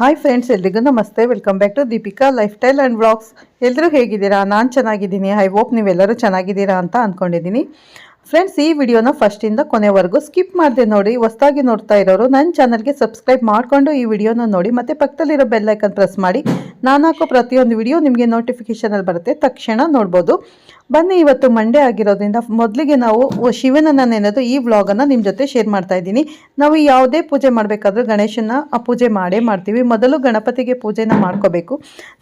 Hi friends ಎಲ್ರಿಗೂ ನಮಸ್ತೆ. Welcome back to Deepika lifestyle and vlogs ಎಲ್ಲರೂ ಹೇಗಿದ್ದೀರಾ? ನಾನು ಚೆನ್ನಾಗಿದ್ದೀನಿ. ಐ ಹೋಪ್ ನೀವೆಲ್ಲರೂ ಚೆನ್ನಾಗಿದ್ದೀರಾ ಅಂತ ಅಂದ್ಕೊಂಡಿದ್ದೀನಿ ಫ್ರೆಂಡ್ಸ್ ಈ ವಿಡಿಯೋನ ಫಸ್ಟಿಂದ ಕೊನೆವರೆಗೂ ಸ್ಕಿಪ್ ಮಾಡದೆ ನೋಡಿ. ಹೊಸದಾಗಿ ನೋಡ್ತಾ ಇರೋರು ನನ್ನ ಚಾನಲ್ಗೆ ಸಬ್ಸ್ಕ್ರೈಬ್ ಮಾಡಿಕೊಂಡು ಈ ವಿಡಿಯೋನ ನೋಡಿ. ಮತ್ತು ಪಕ್ಕದಲ್ಲಿರೋ ಬೆಲ್ಲೈಕನ್ ಪ್ರೆಸ್ ಮಾಡಿ. ನಾನು ಹಾಕೋ ಪ್ರತಿಯೊಂದು ವಿಡಿಯೋ ನಿಮಗೆ ನೋಟಿಫಿಕೇಷನಲ್ಲಿ ಬರುತ್ತೆ. ತಕ್ಷಣ ನೋಡ್ಬೋದು. ಬನ್ನಿ, ಇವತ್ತು ಮಂಡೇ ಆಗಿರೋದ್ರಿಂದ ಮೊದಲಿಗೆ ನಾವು ಶಿವನನ್ನು ನೆನೆದು ಈ ವ್ಲಾಗನ್ನು ನಿಮ್ಮ ಜೊತೆ ಶೇರ್ ಮಾಡ್ತಾ ಇದ್ದೀನಿ. ನಾವು ಯಾವುದೇ ಪೂಜೆ ಮಾಡಬೇಕಾದ್ರೂ ಗಣೇಶನ ಪೂಜೆ ಮಾಡೇ ಮಾಡ್ತೀವಿ. ಮೊದಲು ಗಣಪತಿಗೆ ಪೂಜೆನ ಮಾಡ್ಕೋಬೇಕು.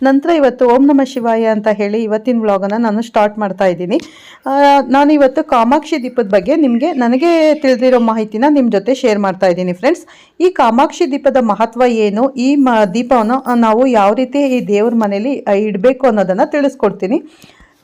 ನಂತರ ಇವತ್ತು ಓಂ ನಮ ಶಿವಾಯ ಅಂತ ಹೇಳಿ ಇವತ್ತಿನ ವ್ಲಾಗನ್ನು ನಾನು ಸ್ಟಾರ್ಟ್ ಮಾಡ್ತಾ ಇದ್ದೀನಿ. ನಾನು ಇವತ್ತು ಕಾಮಾಕ್ಷಿ ದೀಪದ ಬಗ್ಗೆ ನಿಮಗೆ, ನನಗೆ ತಿಳಿದಿರೋ ಮಾಹಿತಿನ ನಿಮ್ಮ ಜೊತೆ ಶೇರ್ ಮಾಡ್ತಾ ಇದ್ದೀನಿ ಫ್ರೆಂಡ್ಸ್ ಈ ಕಾಮಾಕ್ಷಿ ದೀಪದ ಮಹತ್ವ ಏನು? ಈ ಮ, ದೀಪವನ್ನು ನಾವು ಯಾವ ರೀತಿ ಈ ದೇವ್ರ ಮನೇಲಿ ಇಡಬೇಕು ಅನ್ನೋದನ್ನು ತಿಳಿಸ್ಕೊಡ್ತೀನಿ.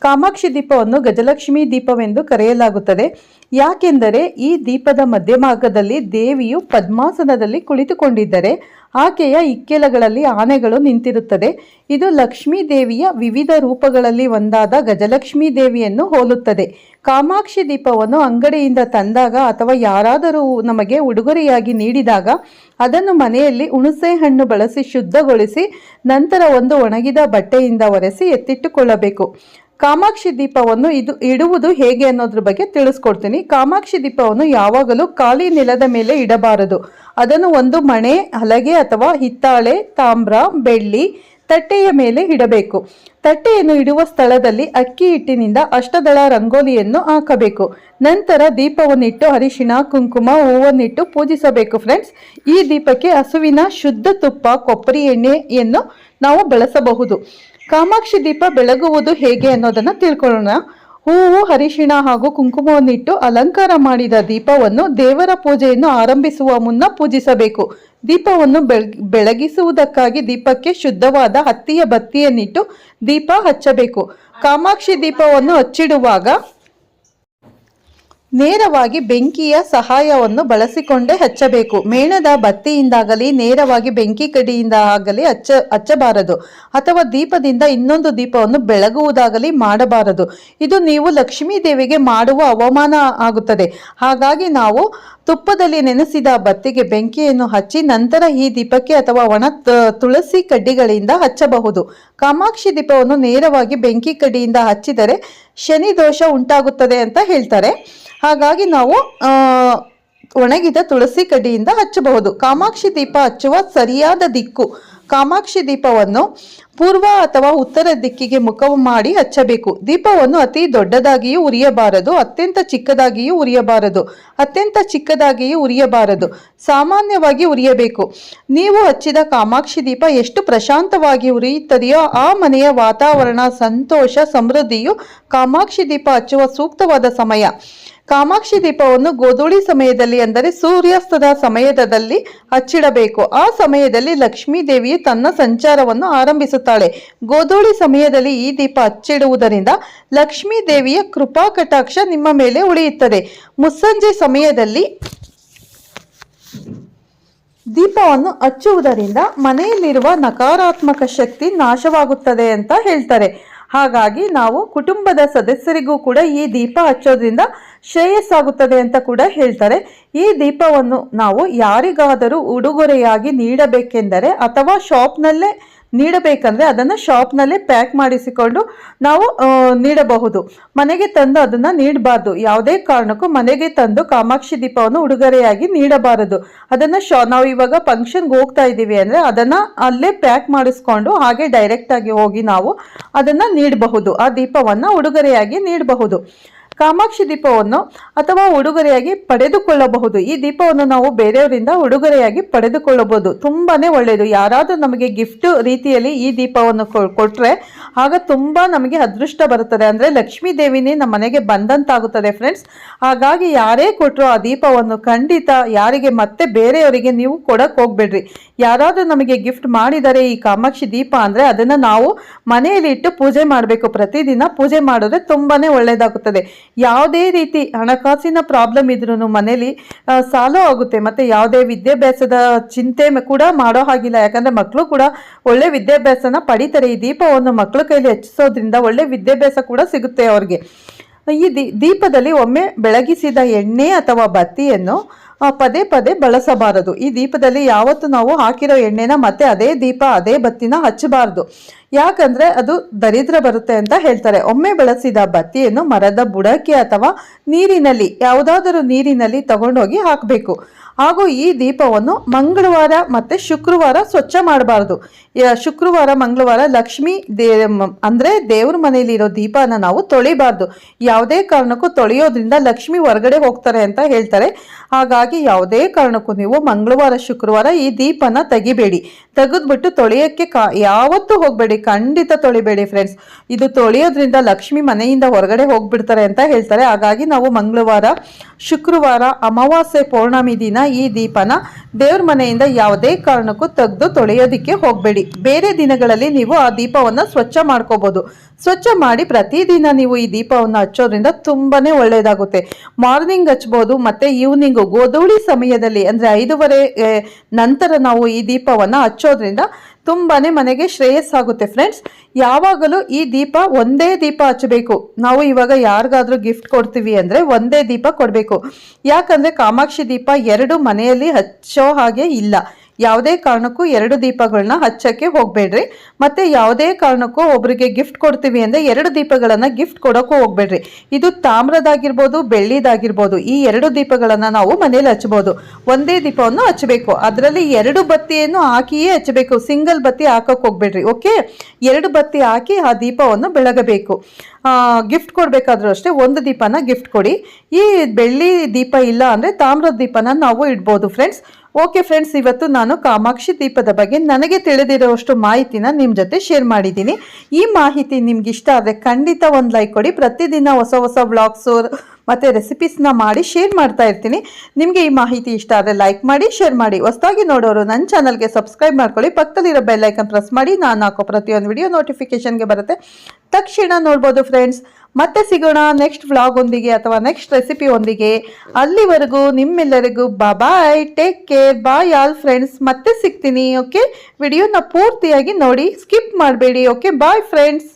ಕಾಮಾಕ್ಷಿ ದೀಪವನ್ನು ಗಜಲಕ್ಷ್ಮಿ ದೀಪವೆಂದು ಕರೆಯಲಾಗುತ್ತದೆ. ಯಾಕೆಂದರೆ ಈ ದೀಪದ ಮಧ್ಯಭಾಗದಲ್ಲಿ ದೇವಿಯು ಪದ್ಮಾಸನದಲ್ಲಿ ಕುಳಿತುಕೊಂಡಿದ್ದರೆ ಆಕೆಯ ಇಕ್ಕೆಲಗಳಲ್ಲಿ ಆನೆಗಳು ನಿಂತಿರುತ್ತದೆ. ಇದು ಲಕ್ಷ್ಮೀ ದೇವಿಯ ವಿವಿಧ ರೂಪಗಳಲ್ಲಿ ಒಂದಾದ ಗಜಲಕ್ಷ್ಮೀ ದೇವಿಯನ್ನು ಹೋಲುತ್ತದೆ. ಕಾಮಾಕ್ಷಿ ದೀಪವನ್ನು ಅಂಗಡಿಯಿಂದ ತಂದಾಗ ಅಥವಾ ಯಾರಾದರೂ ನಮಗೆ ಉಡುಗೊರೆಯಾಗಿ ನೀಡಿದಾಗ ಅದನ್ನು ಮನೆಯಲ್ಲಿ ಹುಣಸೆ ಹಣ್ಣು ಬಳಸಿ ಶುದ್ಧಗೊಳಿಸಿ ನಂತರ ಒಂದು ಒಣಗಿದ ಬಟ್ಟೆಯಿಂದ ಒರೆಸಿ ಎತ್ತಿಟ್ಟುಕೊಳ್ಳಬೇಕು. ಕಾಮಾಕ್ಷಿ ದೀಪವನ್ನು ಇದು ಇಡುವುದು ಹೇಗೆ ಅನ್ನೋದ್ರ ಬಗ್ಗೆ ತಿಳಿಸ್ಕೊಡ್ತೀನಿ. ಕಾಮಾಕ್ಷಿ ದೀಪವನ್ನು ಯಾವಾಗಲೂ ಖಾಲಿ ನೆಲದ ಮೇಲೆ ಇಡಬಾರದು. ಅದನ್ನು ಒಂದು ಮಣೆ, ಹಲಗೆ ಅಥವಾ ಹಿತ್ತಾಳೆ, ತಾಮ್ರ, ಬೆಳ್ಳಿ ತಟ್ಟೆಯ ಮೇಲೆ ಇಡಬೇಕು. ತಟ್ಟೆಯನ್ನು ಇಡುವ ಸ್ಥಳದಲ್ಲಿ ಅಕ್ಕಿ ಹಿಟ್ಟಿನಿಂದ ಅಷ್ಟದಳ ರಂಗೋಲಿಯನ್ನು ಹಾಕಬೇಕು. ನಂತರ ದೀಪವನ್ನಿಟ್ಟು ಅರಿಶಿಣ, ಕುಂಕುಮ, ಹೂವನ್ನಿಟ್ಟು ಪೂಜಿಸಬೇಕು ಫ್ರೆಂಡ್ಸ್. ಈ ದೀಪಕ್ಕೆ ಹಸುವಿನ ಶುದ್ಧ ತುಪ್ಪ, ಕೊಬ್ಬರಿ ಎಣ್ಣೆಯನ್ನು ನಾವು ಬಳಸಬಹುದು. ಕಾಮಾಕ್ಷಿ ದೀಪ ಬೆಳಗುವುದು ಹೇಗೆ ಅನ್ನೋದನ್ನ ತಿಳ್ಕೊಳ್ಳೋಣ. ಹೂವು, ಅರಿಶಿಣ ಹಾಗೂ ಕುಂಕುಮವನ್ನಿಟ್ಟು ಅಲಂಕಾರ ಮಾಡಿದ ದೀಪವನ್ನು ದೇವರ ಪೂಜೆಯನ್ನು ಆರಂಭಿಸುವ ಮುನ್ನ ಪೂಜಿಸಬೇಕು. ದೀಪವನ್ನು ಬೆಳ್ ಬೆಳಗಿಸುವುದಕ್ಕಾಗಿ ದೀಪಕ್ಕೆ ಶುದ್ಧವಾದ ಹತ್ತಿಯ ಬತ್ತಿಯನ್ನಿಟ್ಟು ದೀಪ ಹಚ್ಚಬೇಕು. ಕಾಮಾಕ್ಷಿ ದೀಪವನ್ನು ಹಚ್ಚಿಡುವಾಗ ನೇರವಾಗಿ ಬೆಂಕಿಯ ಸಹಾಯವನ್ನು ಬಳಸಿಕೊಂಡೇ ಹಚ್ಚಬೇಕು. ಮೇಣದ ಬತ್ತಿಯಿಂದಾಗಲಿ, ನೇರವಾಗಿ ಬೆಂಕಿ ಕಡಿಯಿಂದ ಆಗಲಿ ಹಚ್ಚ, ಹಚ್ಚಬಾರದು. ಅಥವಾ ದೀಪದಿಂದ ಇನ್ನೊಂದು ದೀಪವನ್ನು ಬೆಳಗುವುದಾಗಲಿ ಮಾಡಬಾರದು. ಇದು ನೀವು ಲಕ್ಷ್ಮೀ ದೇವಿಗೆ ಮಾಡುವ ಅವಮಾನ ಆಗುತ್ತದೆ. ಹಾಗಾಗಿ ನಾವು ತುಪ್ಪದಲ್ಲಿ ನೆನೆಸಿದ ಬತ್ತಿಗೆ ಬೆಂಕಿಯನ್ನು ಹಚ್ಚಿ ನಂತರ ಈ ದೀಪಕ್ಕೆ ಅಥವಾ ಒಣ ತುಳಸಿ ಕಡ್ಡಿಗಳಿಂದ ಹಚ್ಚಬಹುದು. ಕಾಮಾಕ್ಷಿ ದೀಪವನ್ನು ನೇರವಾಗಿ ಬೆಂಕಿ ಕಡ್ಡಿಯಿಂದ ಹಚ್ಚಿದರೆ ಶನಿ ದೋಷ ಉಂಟಾಗುತ್ತದೆ ಅಂತ ಹೇಳ್ತಾರೆ. ಹಾಗಾಗಿ ನಾವು ಒಣಗಿದ ತುಳಸಿ ಕಡ್ಡಿಯಿಂದ ಹಚ್ಚಬಹುದು. ಕಾಮಾಕ್ಷಿ ದೀಪ ಹಚ್ಚುವ ಸರಿಯಾದ ದಿಕ್ಕು. ಕಾಮಾಕ್ಷಿ ದೀಪವನ್ನು ಪೂರ್ವ ಅಥವಾ ಉತ್ತರ ದಿಕ್ಕಿಗೆ ಮುಖವು ಮಾಡಿ ಹಚ್ಚಬೇಕು. ದೀಪವನ್ನು ಅತಿ ದೊಡ್ಡದಾಗಿಯೂ ಉರಿಯಬಾರದು, ಅತ್ಯಂತ ಚಿಕ್ಕದಾಗಿಯೂ ಉರಿಯಬಾರದು, ಅತ್ಯಂತ ಚಿಕ್ಕದಾಗಿಯೂ ಉರಿಯಬಾರದು. ಸಾಮಾನ್ಯವಾಗಿ ಉರಿಯಬೇಕು. ನೀವು ಹಚ್ಚಿದ ಕಾಮಾಕ್ಷಿ ದೀಪ ಎಷ್ಟು ಪ್ರಶಾಂತವಾಗಿ ಉರಿಯುತ್ತದೆಯೋ ಆ ಮನೆಯ ವಾತಾವರಣ, ಸಂತೋಷ, ಸಮೃದ್ಧಿಯು ಕಾಮಾಕ್ಷಿ ದೀಪ ಹಚ್ಚುವ ಸೂಕ್ತವಾದ ಸಮಯ. ಕಾಮಾಕ್ಷಿ ದೀಪವನ್ನು ಗೋಧೂಳಿ ಸಮಯದಲ್ಲಿ ಅಂದರೆ ಸೂರ್ಯಾಸ್ತದ ಸಮಯದಲ್ಲಿ ಹಚ್ಚಿಡಬೇಕು. ಆ ಸಮಯದಲ್ಲಿ ಲಕ್ಷ್ಮೀ ದೇವಿಯು ತನ್ನ ಸಂಚಾರವನ್ನು ಆರಂಭಿಸುತ್ತಾಳೆ. ಗೋಧೂಳಿ ಸಮಯದಲ್ಲಿ ಈ ದೀಪ ಹಚ್ಚಿಡುವುದರಿಂದ ಲಕ್ಷ್ಮೀ ದೇವಿಯ ಕೃಪಾ ಕಟಾಕ್ಷ ನಿಮ್ಮ ಮೇಲೆ ಉಳಿಯುತ್ತದೆ. ಮುಸ್ಸಂಜೆ ಸಮಯದಲ್ಲಿ ದೀಪವನ್ನು ಹಚ್ಚುವುದರಿಂದ ಮನೆಯಲ್ಲಿರುವ ನಕಾರಾತ್ಮಕ ಶಕ್ತಿ ನಾಶವಾಗುತ್ತದೆ ಅಂತ ಹೇಳ್ತಾರೆ. ಹಾಗಾಗಿ ನಾವು ಕುಟುಂಬದ ಸದಸ್ಯರಿಗೂ ಕೂಡ ಈ ದೀಪ ಹಚ್ಚೋದ್ರಿಂದ ಶ್ರೇಯಸ್ಸಾಗುತ್ತದೆ ಅಂತ ಕೂಡ ಹೇಳ್ತಾರೆ. ಈ ದೀಪವನ್ನು ನಾವು ಯಾರಿಗಾದರೂ ಉಡುಗೊರೆಯಾಗಿ ನೀಡಬೇಕೆಂದರೆ ಅಥವಾ ಶಾಪ್ನಲ್ಲೇ ನೀಡಬೇಕಂದ್ರೆ ಅದನ್ನು ಶಾಪ್ನಲ್ಲೇ ಪ್ಯಾಕ್ ಮಾಡಿಸಿಕೊಂಡು ನಾವು ನೀಡಬಹುದು. ಮನೆಗೆ ತಂದು ಅದನ್ನು ನೀಡಬಾರ್ದು. ಯಾವುದೇ ಕಾರಣಕ್ಕೂ ಮನೆಗೆ ತಂದು ಕಾಮಾಕ್ಷಿ ದೀಪವನ್ನು ಉಡುಗೊರೆಯಾಗಿ ನೀಡಬಾರದು. ಅದನ್ನು ಶಾ, ನಾವು ಇವಾಗ ಫಂಕ್ಷನ್ಗೆ ಹೋಗ್ತಾ ಇದ್ದೀವಿ ಅಂದರೆ ಅದನ್ನು ಅಲ್ಲೇ ಪ್ಯಾಕ್ ಮಾಡಿಸ್ಕೊಂಡು ಹಾಗೆ ಡೈರೆಕ್ಟಾಗಿ ಹೋಗಿ ನಾವು ಅದನ್ನು ನೀಡಬಹುದು. ಆ ದೀಪವನ್ನು ಉಡುಗೊರೆಯಾಗಿ ನೀಡಬಹುದು. ಕಾಮಾಕ್ಷಿ ದೀಪವನ್ನು ಅಥವಾ ಉಡುಗೊರೆಯಾಗಿ ಪಡೆದುಕೊಳ್ಳಬಹುದು. ಈ ದೀಪವನ್ನು ನಾವು ಬೇರೆಯವರಿಂದ ಉಡುಗೊರೆಯಾಗಿ ಪಡೆದುಕೊಳ್ಳಬಹುದು. ತುಂಬಾ ಒಳ್ಳೆಯದು. ಯಾರಾದರೂ ನಮಗೆ ಗಿಫ್ಟ್ ರೀತಿಯಲ್ಲಿ ಈ ದೀಪವನ್ನು ಕೊಟ್ಟರೆ ಆಗ ತುಂಬ ನಮಗೆ ಅದೃಷ್ಟ ಬರುತ್ತದೆ. ಅಂದರೆ ಲಕ್ಷ್ಮೀ ದೇವಿನೇ ನಮ್ಮ ಮನೆಗೆ ಬಂದಂತಾಗುತ್ತದೆ ಫ್ರೆಂಡ್ಸ್ ಹಾಗಾಗಿ ಯಾರೇ ಕೊಟ್ಟರು ಆ ದೀಪವನ್ನು ಖಂಡಿತ ಯಾರಿಗೆ ಮತ್ತೆ ಬೇರೆಯವರಿಗೆ ನೀವು ಕೊಡಕ್ಕೆ ಹೋಗ್ಬೇಡ್ರಿ. ಯಾರಾದರೂ ನಮಗೆ ಗಿಫ್ಟ್ ಮಾಡಿದರೆ ಈ ಕಾಮಾಕ್ಷಿ ದೀಪ ಅಂದರೆ ಅದನ್ನು ನಾವು ಮನೆಯಲ್ಲಿ ಇಟ್ಟು ಪೂಜೆ ಮಾಡಬೇಕು. ಪ್ರತಿದಿನ ಪೂಜೆ ಮಾಡಿದ್ರೆ ತುಂಬಾ ಒಳ್ಳೆಯದಾಗುತ್ತದೆ. ಯಾವುದೇ ರೀತಿ ಹಣಕಾಸಿನ ಪ್ರಾಬ್ಲಮ್ ಇದ್ರೂ ಮನೇಲಿ ಸಾಲು ಆಗುತ್ತೆ. ಮತ್ತೆ ಯಾವುದೇ ವಿದ್ಯಾಭ್ಯಾಸದ ಚಿಂತೆ ಕೂಡ ಮಾಡೋ ಹಾಗಿಲ್ಲ. ಯಾಕಂದ್ರೆ ಮಕ್ಕಳು ಕೂಡ ಒಳ್ಳೆ ವಿದ್ಯಾಭ್ಯಾಸನ ಪಡಿತಾರೆ. ಈ ದೀಪವನ್ನು ಮಕ್ಕಳ ಕೈಲಿ ಹೆಚ್ಚಿಸೋದ್ರಿಂದ ಒಳ್ಳೆ ವಿದ್ಯಾಭ್ಯಾಸ ಕೂಡ ಸಿಗುತ್ತೆ ಅವ್ರಿಗೆ. ಈ ದೀಪದಲ್ಲಿ ಒಮ್ಮೆ ಬೆಳಗಿಸಿದ ಎಣ್ಣೆ ಅಥವಾ ಬತ್ತಿಯನ್ನು ಪದೇ ಪದೇ ಬಳಸಬಾರದು. ಈ ದೀಪದಲ್ಲಿ ಯಾವತ್ತು ನಾವು ಹಾಕಿರೋ ಎಣ್ಣೆನ ಮತ್ತೆ ಅದೇ ದೀಪ, ಅದೇ ಬತ್ತಿನ ಹಚ್ಚಬಾರದು. ಯಾಕಂದ್ರೆ ಅದು ದರಿದ್ರ ಬರುತ್ತೆ ಅಂತ ಹೇಳ್ತಾರೆ. ಒಮ್ಮೆ ಬಳಸಿದ ಬತ್ತಿಯನ್ನು ಮರದ ಬುಡಕ್ಕೆ ಅಥವಾ ನೀರಿನಲ್ಲಿ, ಯಾವುದಾದರೂ ನೀರಿನಲ್ಲಿ ತಗೊಂಡೋಗಿ ಹಾಕಬೇಕು. ಹಾಗೂ ಈ ದೀಪವನ್ನು ಮಂಗಳವಾರ ಮತ್ತೆ ಶುಕ್ರವಾರ ಸ್ವಚ್ಛ ಮಾಡಬಾರ್ದು. ಶುಕ್ರವಾರ, ಮಂಗಳವಾರ ಲಕ್ಷ್ಮಿ ದೇ ಅಂದರೆ ದೇವ್ರ ಮನೆಯಲ್ಲಿರೋ ದೀಪನ ನಾವು ತೊಳಿಬಾರ್ದು. ಯಾವುದೇ ಕಾರಣಕ್ಕೂ ತೊಳೆಯೋದ್ರಿಂದ ಲಕ್ಷ್ಮಿ ಹೊರಗಡೆ ಹೋಗ್ತಾರೆ ಅಂತ ಹೇಳ್ತಾರೆ. ಹಾಗಾಗಿ ಯಾವುದೇ ಕಾರಣಕ್ಕೂ ನೀವು ಮಂಗಳವಾರ, ಶುಕ್ರವಾರ ಈ ದೀಪನ ತೆಗಿಬೇಡಿ. ತೆಗೆದ್ಬಿಟ್ಟು ತೊಳೆಯೋಕ್ಕೆ ಕಾ, ಯಾವತ್ತೂ ಹೋಗಬೇಡಿ. ಖಂಡಿತ ತೊಳಿಬೇಡಿ ಫ್ರೆಂಡ್ಸ್ ಇದು ತೊಳೆಯೋದ್ರಿಂದ ಲಕ್ಷ್ಮಿ ಮನೆಯಿಂದ ಹೊರಗಡೆ ಹೋಗ್ಬಿಡ್ತಾರೆ ಅಂತ ಹೇಳ್ತಾರೆ. ಹಾಗಾಗಿ ನಾವು ಮಂಗಳವಾರ ಶುಕ್ರವಾರ ಅಮಾವಾಸ್ಯೆ ಪೌರ್ಣಮಿ ದಿನ ಈ ದೀಪನ ದೇವ್ರ ಮನೆಯಿಂದ ಯಾವುದೇ ಕಾರಣಕ್ಕೂ ತೆಗೆದು ತೊಳೆಯೋದಿಕ್ಕೆ ಹೋಗಬೇಡಿ. ಬೇರೆ ದಿನಗಳಲ್ಲಿ ನೀವು ಆ ದೀಪವನ್ನು ಸ್ವಚ್ಛ ಮಾಡ್ಕೋಬೋದು. ಸ್ವಚ್ಛ ಮಾಡಿ ಪ್ರತಿದಿನ ನೀವು ಈ ದೀಪವನ್ನು ಹಚ್ಚೋದ್ರಿಂದ ತುಂಬಾನೇ ಒಳ್ಳೆಯದಾಗುತ್ತೆ ಮಾರ್ನಿಂಗ್ ಹಚ್ಬೋದು, ಮತ್ತು ಈವ್ನಿಂಗು ಗೋಧೂಳಿ ಸಮಯದಲ್ಲಿ, ಅಂದರೆ ಐದೂವರೆ ನಂತರ ನಾವು ಈ ದೀಪವನ್ನು ಹಚ್ಚೋದ್ರಿಂದ ತುಂಬಾನೇ ಮನೆಗೆ ಶ್ರೇಯಸ್ಸಾಗುತ್ತೆ ಫ್ರೆಂಡ್ಸ್ ಯಾವಾಗಲೂ ಈ ದೀಪ ಒಂದೇ ದೀಪ ಹಚ್ಚಬೇಕು. ನಾವು ಇವಾಗ ಯಾರಿಗಾದ್ರೂ ಗಿಫ್ಟ್ ಕೊಡ್ತೀವಿ ಅಂದ್ರೆ ಒಂದೇ ದೀಪ ಕೊಡಬೇಕು. ಯಾಕಂದ್ರೆ ಕಾಮಾಕ್ಷಿ ದೀಪ ಎರಡು ಮನೆಯಲ್ಲಿ ಹಚ್ಚೋ ಹಾಗೆ ಇಲ್ಲ. ಯಾವುದೇ ಕಾರಣಕ್ಕೂ ಎರಡು ದೀಪಗಳನ್ನ ಹಚ್ಚಕ್ಕೆ ಹೋಗ್ಬೇಡ್ರಿ. ಮತ್ತೆ ಯಾವುದೇ ಕಾರಣಕ್ಕೂ ಒಬ್ರಿಗೆ ಗಿಫ್ಟ್ ಕೊಡ್ತೀವಿ ಅಂದ್ರೆ ಎರಡು ದೀಪಗಳನ್ನ ಗಿಫ್ಟ್ ಕೊಡೋಕ್ಕೂ ಹೋಗ್ಬೇಡ್ರಿ. ಇದು ತಾಮ್ರದಾಗಿರ್ಬೋದು, ಬೆಳ್ಳಿದಾಗಿರ್ಬೋದು, ಈ ಎರಡು ದೀಪಗಳನ್ನ ನಾವು ಮನೇಲಿ ಹಚ್ಬೋದು. ಒಂದೇ ದೀಪವನ್ನು ಹಚ್ಚಬೇಕು. ಅದರಲ್ಲಿ ಎರಡು ಬತ್ತಿಯನ್ನು ಹಾಕಿಯೇ ಹಚ್ಚಬೇಕು. ಸಿಂಗಲ್ ಬತ್ತಿ ಹಾಕಕ್ಕೆ ಹೋಗ್ಬೇಡ್ರಿ, ಓಕೆ? ಎರಡು ಬತ್ತಿ ಹಾಕಿ ಆ ದೀಪವನ್ನು ಬೆಳಗಬೇಕು. ಗಿಫ್ಟ್ ಕೊಡಬೇಕಾದ್ರೂ ಅಷ್ಟೇ ಒಂದು ದೀಪನ ಗಿಫ್ಟ್ ಕೊಡಿ. ಈ ಬೆಳ್ಳಿ ದೀಪ ಇಲ್ಲ ಅಂದರೆ ತಾಮ್ರದ ದೀಪನ ನಾವು ಇಡ್ಬೋದು ಫ್ರೆಂಡ್ಸ್ ಓಕೆ ಫ್ರೆಂಡ್ಸ್ ಇವತ್ತು ನಾನು ಕಾಮಾಕ್ಷಿ ದೀಪದ ಬಗ್ಗೆ ನನಗೆ ತಿಳಿದಿರೋಷ್ಟು ಮಾಹಿತಿನ ನಿಮ್ಮ ಜೊತೆ ಶೇರ್ ಮಾಡಿದ್ದೀನಿ. ಈ ಮಾಹಿತಿ ನಿಮ್ಗೆ ಇಷ್ಟ ಆದರೆ ಖಂಡಿತ ಒಂದು ಲೈಕ್ ಕೊಡಿ. ಪ್ರತಿದಿನ ಹೊಸ ಹೊಸ ವ್ಲಾಗ್ಸು ಮತ್ತು ರೆಸಿಪೀಸ್ನ ಮಾಡಿ ಶೇರ್ ಮಾಡ್ತಾ ಇರ್ತೀನಿ. ನಿಮಗೆ ಈ ಮಾಹಿತಿ ಇಷ್ಟ ಆದರೆ ಲೈಕ್ ಮಾಡಿ ಶೇರ್ ಮಾಡಿ. ಹೊಸದಾಗಿ ನೋಡೋರು ನನ್ನ ಚಾನಲ್ಗೆ ಸಬ್ಸ್ಕ್ರೈಬ್ ಮಾಡ್ಕೊಳ್ಳಿ. ಪಕ್ಕದಲ್ಲಿರೋ ಬೆಲ್ಲೈಕನ್ ಪ್ರೆಸ್ ಮಾಡಿ. ನಾನು ಹಾಕೋ ಪ್ರತಿಯೊಂದು ವಿಡಿಯೋ ನೋಟಿಫಿಕೇಷನ್ಗೆ ಬರುತ್ತೆ. ತಕ್ಷಣ ನೋಡ್ಬೋದು ಫ್ರೆಂಡ್ಸ್ ಮತ್ತೆ ಸಿಗೋಣ ನೆಕ್ಸ್ಟ್ ವ್ಲಾಗ್ ಒಂದಿಗೆ ಅಥವಾ ನೆಕ್ಸ್ಟ್ ರೆಸಿಪಿ ಒಂದಿಗೆ. ಅಲ್ಲಿವರೆಗೂ ನಿಮ್ಮೆಲ್ಲರಿಗೂ bye take care bye all friends ಮತ್ತೆ ಸಿಗ್ತೀನಿ ಓಕೆ ವಿಡಿಯೋನ ಪೂರ್ತಿಯಾಗಿ ನೋಡಿ ಸ್ಕಿಪ್ ಮಾಡಬೇಡಿ ಓಕೆ ಬಾಯ್ ಫ್ರೆಂಡ್ಸ್